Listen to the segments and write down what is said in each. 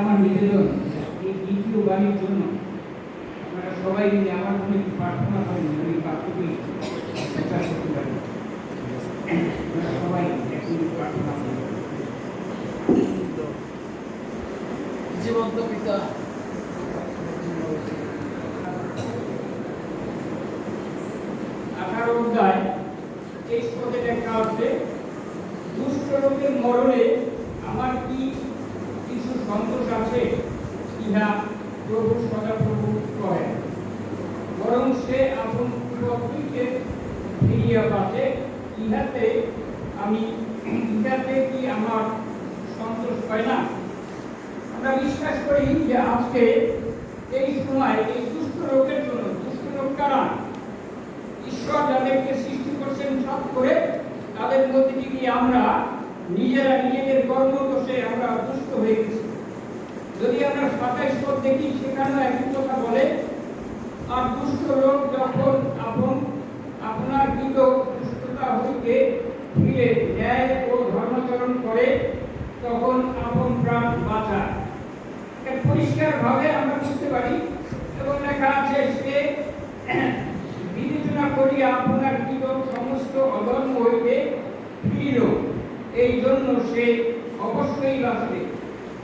আমার নিবেদন এই দ্বিতীয় বাড়ির জন্য। সবাই মিলে আমার একটু প্রার্থনা করেন আমি বাক্যটি প্রচার করতে পারি। সবাই প্রার্থনা জীবন্ত পিতা। আঠারো অধ্যায় তেইশ পদে লেখা আছে দুষ্ট লোকের মরণে আমার কি কিছু সন্তোষ আছে? ইহা প্রভু সদাপ্রভু কহেন বরং সে আপন পূর্বপুরুষকে ফিরিয়া বাঁচে ইহাতে আমি, ইহাতে কি আমার সন্তোষ হয় না? আমরা বিশ্বাস করি যে আজকে এই সময় এই দুষ্ট লোকের জন্য, দুষ্ট লোক কারা? ঈশ্বর যাদেরকে সৃষ্টি করছেন সব করে, তাদের মধ্যে থেকে আমরা নিজেরা নিজেদের কর্মদোষে আমরা দুষ্ট হয়ে গেছি? যদি আমরা সাতাইশ পদ দেখি, সেখানেও একই কথা বলে, আর দুষ্ট লোক যখন আপন আপনার কৃত দুষ্টতা হইতে ফিরে ন্যায় ও ধর্মাচরণ করে, তখন আপন প্রাণ বাঁচায় পরিষ্কারভাবে আমরা বুঝতে পারি এবং লেখা আছে সে বিবেচনা করিয়া আপনার কৃত সমস্ত অধর্ম হইতে ফিরিল। এই জন্য সে অবশ্যই বাঁচবে।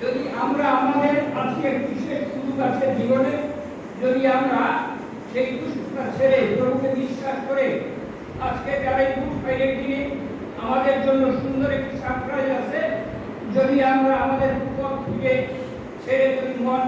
যদি আমরা আমাদের আজকে বিশেষ সুযোগ আছে জীবনে, যদি আমরা সেই দুষ্টতা ছেড়ে প্রভুকে বিশ্বাস আজকে যারা এই গুড ফ্রাইডের দিনে আমাদের জন্য সুন্দর একটি সারপ্রাইজ আছে, যদি আমরা আমাদের পথ থেকে ছেড়ে যদি মন